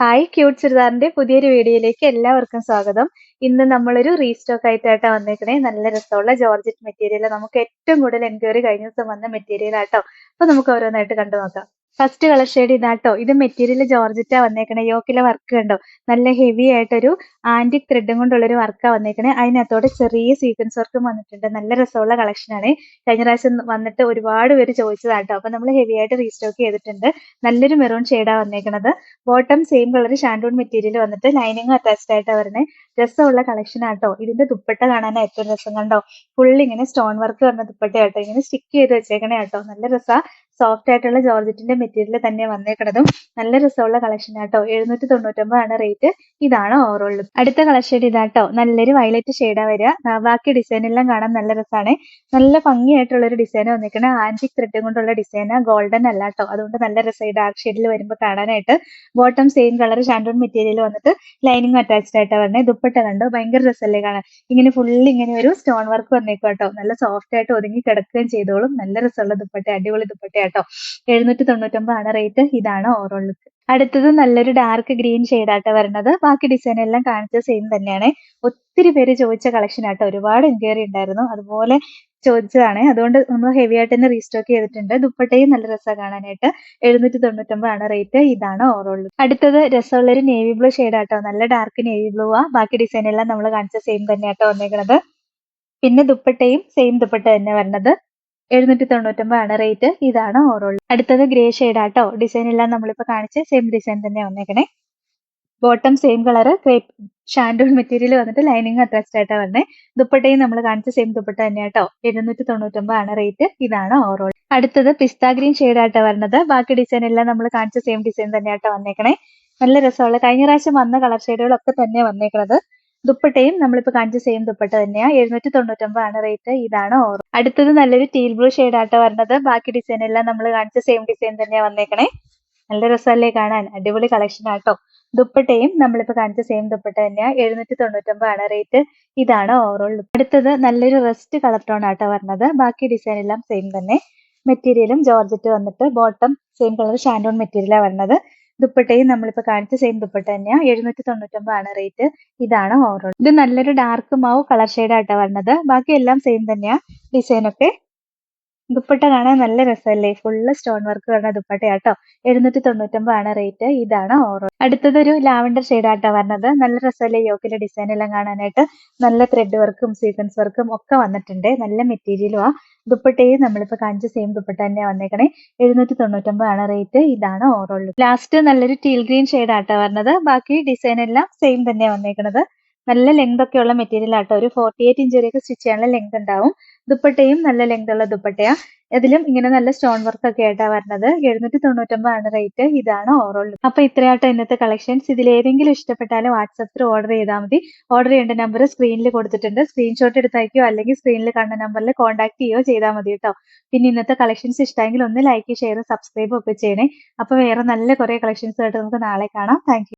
Hi cute ചുരിദാറിന്റെ പുതിയൊരു വീഡിയോയിലേക്ക് എല്ലാവർക്കും സ്വാഗതം. ഇന്ന് നമ്മളൊരു റീസ്റ്റോക്ക് ആയിട്ടാണ് വന്നേക്കണേ. നല്ല രസമുള്ള ജോർജറ്റ് മെറ്റീരിയൽ നമുക്ക് ഏറ്റവും കൂടുതൽ എൻക്വയറി കഴിഞ്ഞ ദിവസം വന്ന മെറ്റീരിയൽ ആട്ടോ. അപ്പൊ നമുക്ക് ഓരോന്നായിട്ട് കണ്ടു നോക്കാം ഫസ്റ്റ് കളർ ഷെയ്ഡ് ഇതാട്ടോ. ഇത് മെറ്റീരിയൽ ജോർജറ്റാ വന്നേക്കണേ. യോക്കിലെ വർക്ക് കണ്ടോ? നല്ല ഹെവി ആയിട്ടൊരു ആന്റിക് ത്രെഡും കൊണ്ടുള്ളൊരു വർക്കാ വന്നേക്കണേ. അതിനകത്തോടെ ചെറിയ സീക്വൻസ് വർക്കും വന്നിട്ടുണ്ട്. നല്ല രസമുള്ള കളക്ഷനാണ് കഴിഞ്ഞ പ്രാവശ്യം വന്നിട്ട് ഒരുപാട് പേര് ചോദിച്ചതാട്ടോ. അപ്പൊ നമ്മൾ ഹെവി ആയിട്ട് റീസ്റ്റോക്ക് ചെയ്തിട്ടുണ്ട്. നല്ലൊരു മെറൂൺ ഷെയ്ഡാ വന്നേക്കണത്. Bottom same colour shantoon material വന്നിട്ട് ലൈനിങ് അറ്റാച്ച്ഡ് ആയിട്ടാണ് വരുന്നത് രസമുള്ള കളക്ഷൻ ആട്ടോ. ഇതിന്റെ ദുപ്പട്ട കാണാൻ ഏറ്റവും രസം കണ്ടോ? ഫുൾ ഇങ്ങനെ സ്റ്റോൺ വർക്ക് വന്ന ദുപ്പട്ട ആട്ടോ ഇങ്ങനെ സ്റ്റിക്ക് ചെയ്ത് വെച്ചേക്കണേ ആട്ടോ. നല്ല രസാ. സോഫ്റ്റ് ആയിട്ടുള്ള ജോർജറ്റിന്റെ മെറ്റീരിയൽ തന്നെ വന്നേക്കണതും. നല്ല രസമുള്ള കളക്ഷൻ ആട്ടോ. എഴുന്നൂറ്റി തൊണ്ണൂറ്റൊമ്പതാണ് റേറ്റ് ഇതാണ് ഓവറോൾ അടുത്ത കളർ ഷെയ്ഡ് ഇതാട്ടോ. നല്ലൊരു വയലറ്റ് ഷെയ്ഡാ വരിക ബാക്കി ഡിസൈൻ എല്ലാം കാണാൻ നല്ല രസമാണ് നല്ല ഭംഗിയായിട്ടുള്ള ഒരു ഡിസൈൻ വന്നിരിക്കണ ആന്റിക് ത്രെഡ് കൊണ്ടുള്ള ഡിസൈനാ ഗോൾഡൻ അല്ല കേട്ടോ അതുകൊണ്ട് നല്ല രസമായി ഡാർക്ക് ഷെയ്ഡിൽ വരുമ്പോൾ കാണാനായിട്ട്. Bottom same colour shantoon material വന്നിട്ട് ലൈനിങ് അറ്റാച്ച്ഡ് ആയിട്ടാണ് വരുന്നത് ദുപ്പട്ട കണ്ടോ? ഭയങ്കര രസമല്ലേ കാണാൻ? ഇങ്ങനെ ഫുള്ള് ഇങ്ങനെ ഒരു സ്റ്റോൺ വർക്ക് വന്നേക്കും കേട്ടോ നല്ല സോഫ്റ്റ് ആയിട്ട് ഒതുങ്ങി കിടക്കുകയും ചെയ്തോളും. നല്ല രസമുള്ള ദുപ്പട്ട അടിപൊളി ദുപ്പട്ട കേട്ടോ എഴുന്നൂറ്റി തൊണ്ണൂറ്റൊമ്പതാണ് റേറ്റ് ഇതാണ് ഓവറോൾ ലുക്ക് അടുത്തത് നല്ലൊരു ഡാർക്ക് ഗ്രീൻ ഷെയ്ഡാട്ടോ വരുന്നത് ബാക്കി ഡിസൈൻ എല്ലാം കാണിച്ച സെയിം തന്നെയാണ്. ഒത്തിരി പേര് ചോദിച്ച കളക്ഷൻ ആട്ടോ. ഒരുപാട് എൻക്വയറി ഉണ്ടായിരുന്നു. അതുപോലെ ചോദിച്ചതാണ്. അതുകൊണ്ട് നമ്മൾ ഹെവി ആയിട്ട് തന്നെ റീസ്റ്റോക്ക് ചെയ്തിട്ടുണ്ട്. ദുപ്പട്ടയും നല്ല രസമാണ് കാണാനായിട്ട്. എഴുന്നൂറ്റി തൊണ്ണൂറ്റൊമ്പതാണ് റേറ്റ് ഇതാണ് ഓവറോൾ അടുത്തത് രസമുള്ള ഒരു നേവി ബ്ലൂ ആട്ടോ. നല്ല ഡാർക്ക് നേവി ബ്ലൂ ആ. ബാക്കി ഡിസൈൻ എല്ലാം നമ്മൾ കാണിച്ച സെയിം തന്നെയാട്ടോ വന്നേക്കുന്നത് പിന്നെ ദുപ്പട്ടയും സെയിം ദുപ്പട്ട തന്നെ വരുന്നത് എഴുന്നൂറ്റി തൊണ്ണൂറ്റൊമ്പതാണ് റേറ്റ് ഇതാണ് ഓറോൾ അടുത്തത് ഗ്രേ ആട്ടോ. ഡിസൈൻ എല്ലാം നമ്മളിപ്പോ കാണിച്ച് സെയിം ഡിസൈൻ തന്നെ വന്നേക്കണേ. Bottom same colour crepe shantoon material വന്നിട്ട് ലൈനിങ് അറ്റാച്ച്ഡ് ആയിട്ടാ വന്നേ. ദുപ്പട്ടയും നമ്മൾ കാണിച്ച സെയിം ദുപ്പട്ട തന്നെ ആട്ടോ എഴുന്നൂറ്റി തൊണ്ണൂറ്റൊമ്പതാണ് റേറ്റ് ഇതാണ് ഓറോൾ അടുത്തത് പിസ്ത ഗ്രീൻ ആയിട്ടാ വരുന്നത് ബാക്കി ഡിസൈൻ എല്ലാം നമ്മൾ കാണിച്ച സെയിം ഡിസൈൻ തന്നെ തന്നെയാട്ടോ വന്നേക്കണേ. നല്ല രസമുള്ള കഴിഞ്ഞ പ്രാവശ്യം വന്ന കളർ ഷെയ്ഡുകളൊക്കെ തന്നെ വന്നേക്കണത്. ദുപ്പട്ടയും നമ്മളിപ്പോ കാണിച്ച സെയിം ദുപ്പട്ട തന്നെയാ. എഴുന്നൂറ്റി തൊണ്ണൂറ്റൊമ്പതാണ് റേറ്റ് ഇതാണ് ഓർ അടുത്തത് നല്ലൊരു ടീൽ ബ്ലൂ ആട്ടോ വരുന്നത്. ബാക്കി ഡിസൈൻ എല്ലാം നമ്മൾ കാണിച്ച സെയിം ഡിസൈൻ തന്നെയാ വന്നേക്കണേ. നല്ല രസമല്ലേ കാണാൻ. അടിപൊളി കളക്ഷൻ ആട്ടോ. ദുപ്പട്ടയും നമ്മളിപ്പോ കാണിച്ച സെയിം ദുപ്പട്ട തന്നെയാ. എഴുന്നൂറ്റി തൊണ്ണൂറ്റൊമ്പതാണ് റേറ്റ് ഇതാണ് ഓവറോൾ അടുത്തത് നല്ലൊരു റെസ്റ്റ് കളർ ടോൺ ആട്ടോ വരുന്നത്. ബാക്കി ഡിസൈൻ എല്ലാം സെയിം തന്നെ. മെറ്റീരിയലും ജോർജറ്റ് വന്നിട്ട് ബോട്ടം സെയിം കളർ ഷാൻഡോൺ മെറ്റീരിയലാണ് വരുന്നത്. ദുപ്പട്ടയും നമ്മളിപ്പോ കാണിച്ച സെയിം ദുപ്പട്ട തന്നെയാ. എഴുന്നൂറ്റി തൊണ്ണൂറ്റൊമ്പതാണ് റേറ്റ് ഇതാണ് ഓവറോൾ ഇത് നല്ലൊരു ഡാർക്ക് മാവ് കളർ ഷെയ്ഡ് ആയിട്ടാണ് വരുന്നത് ബാക്കി എല്ലാം സെയിം തന്നെയാ. ഡിസൈൻ ഒക്കെ ദുപ്പട്ട കാണാൻ നല്ല രസമല്ലേ? ഫുള്ള് സ്റ്റോൺ വർക്ക് വരുന്ന ദുപ്പട്ടയാട്ടോ. എഴുന്നൂറ്റി തൊണ്ണൂറ്റൊമ്പതാണ് റേറ്റ് ഇതാണ് ഓറോ. അടുത്തതൊരു ലാവൻഡർ ആട്ടോ വരുന്നത് നല്ല രസമല്ലേ? യോക്കിലെ ഡിസൈൻ എല്ലാം കാണാനായിട്ട്. നല്ല ത്രെഡ് വർക്കും സീക്വൻസ് വർക്കും ഒക്കെ വന്നിട്ടുണ്ട്. നല്ല മെറ്റീരിയലും ആ. ദുപ്പട്ടയും നമ്മളിപ്പോ കാണിച്ച സെയിം ദുപ്പട്ട തന്നെയാ വന്നേക്കണേ. എഴുന്നൂറ്റി തൊണ്ണൂറ്റൊമ്പതാണ് റേറ്റ് ഇതാണ് ഓവറോൾ ലാസ്റ്റ് നല്ലൊരു ടീൽ ഗ്രീൻ ആട്ടോ വരുന്നത് ബാക്കി ഡിസൈൻ എല്ലാം സെയിം തന്നെയാ വന്നേക്കണത്. നല്ല ലെങ്ത് ഒക്കെ ഉള്ള മെറ്റീരിയൽ ആട്ടോ. ഒരു ഫോർട്ടി എയ്റ്റ് ഇഞ്ച് വരെയൊക്കെ സ്റ്റിച്ച് ചെയ്യാനുള്ള ലെങ്ത് ഉണ്ടാവും. ദുപ്പട്ടയും നല്ല ലെങ്ത് ഉള്ള ദുപ്പട്ടയാ. ഇതിലും ഇങ്ങനെ നല്ല സ്റ്റോൺ വർക്ക് ഒക്കെ ആയിട്ടാ വരുന്നത് എഴുന്നൂറ്റി തൊണ്ണൂറ്റൊമ്പതാണ് റേറ്റ് ഇതാണ് ഓവറോൾ അപ്പൊ ഇത്രയാട്ടോ ഇന്നത്തെ കളക്ഷൻസ് ഇതിൽ ഏതെങ്കിലും ഇഷ്ടപ്പെട്ടാലും വാട്സപ്പിൽ ഓർഡർ ചെയ്താൽ മതി. ഓർഡർ ചെയ്യേണ്ട നമ്പർ സ്ക്രീനിൽ കൊടുത്തിട്ടുണ്ട്. സ്ക്രീൻഷോട്ട് എടുത്തയക്കോ അല്ലെങ്കിൽ സ്ക്രീനിൽ കണ്ട നമ്പറിൽ കോൺടാക്ട് ചെയ്യോ ചെയ്താൽ മതി കേട്ടോ. പിന്നെ ഇന്നത്തെ കളക്ഷൻസ് ഇഷ്ടമെങ്കിൽ ഒന്ന് ലൈക്ക് ഷെയർ സബ്സ്ക്രൈബ് ഒക്കെ ചെയ്യണേ. അപ്പൊ വേറെ നല്ല കുറെ കളക്ഷൻസ് ആയിട്ട് നമുക്ക് നാളെ കാണാം. താങ്ക്